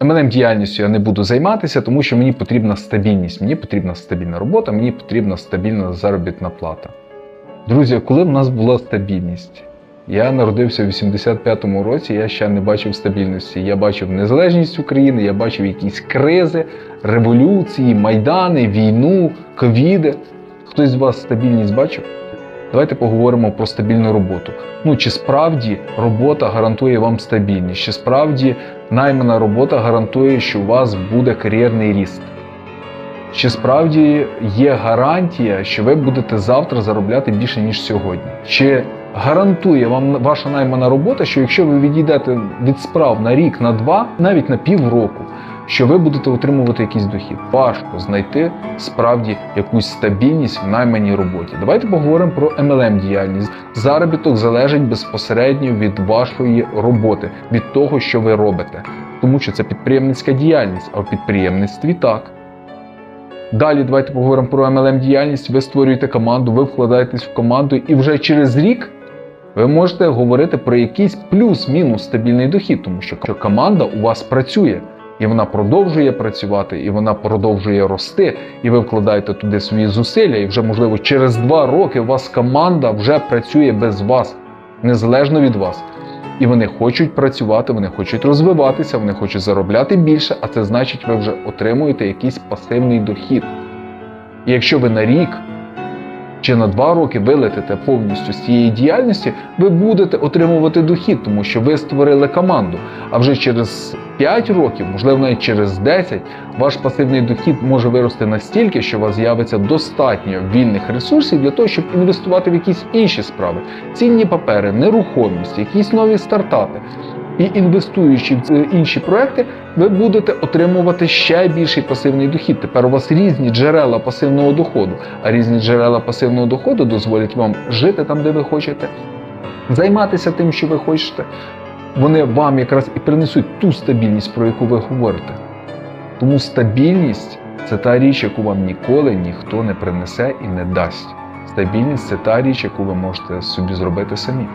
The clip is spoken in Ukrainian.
MLM діяльністю я не буду займатися, тому що мені потрібна стабільність, мені потрібна стабільна робота, мені потрібна стабільна заробітна плата. Друзі, коли в нас була стабільність? Я народився в 85-му році, я ще не бачив стабільності. Я бачив незалежність України, я бачив якісь кризи, революції, майдани, війну, ковіди. Хтось з вас стабільність бачив? Давайте поговоримо про стабільну роботу. Ну чи справді робота гарантує вам стабільність? Чи справді наймана робота гарантує, що у вас буде кар'єрний ріст? Чи справді є гарантія, що ви будете завтра заробляти більше, ніж сьогодні? Чи гарантує вам ваша наймана робота, що якщо ви відійдете від справ на рік, на два, навіть на півроку, що ви будете отримувати якийсь дохід? Важко знайти справді якусь стабільність в найманій роботі. Давайте поговоримо про MLM діяльність. Заробіток залежить безпосередньо від вашої роботи, від того, що ви робите, тому що це підприємницька діяльність, а в підприємництві так. Далі давайте поговоримо про MLM діяльність. Ви створюєте команду, ви вкладаєтесь в команду, і вже через рік ви можете говорити про якийсь плюс-мінус стабільний дохід, тому що команда у вас працює. І вона продовжує працювати, і вона продовжує рости, і ви вкладаєте туди свої зусилля, і вже, можливо, через два роки у вас команда вже працює без вас, незалежно від вас. І вони хочуть працювати, вони хочуть розвиватися, вони хочуть заробляти більше, а це значить, ви вже отримуєте якийсь пасивний дохід. І якщо ви на рік чи на два роки вилетите повністю з цієї діяльності, ви будете отримувати дохід, тому що ви створили команду. А вже через 5 років, можливо, навіть через 10, ваш пасивний дохід може вирости настільки, що у вас з'явиться достатньо вільних ресурсів для того, щоб інвестувати в якісь інші справи, цінні папери, нерухомість, якісь нові стартапи. І інвестуючи в інші проекти, ви будете отримувати ще більший пасивний дохід. Тепер у вас різні джерела пасивного доходу, а різні джерела пасивного доходу дозволять вам жити там, де ви хочете, займатися тим, що ви хочете. Вони вам якраз і принесуть ту стабільність, про яку ви говорите. Тому стабільність це та річ, яку вам ніколи ніхто не принесе і не дасть. Стабільність це та річ, яку ви можете собі зробити самі.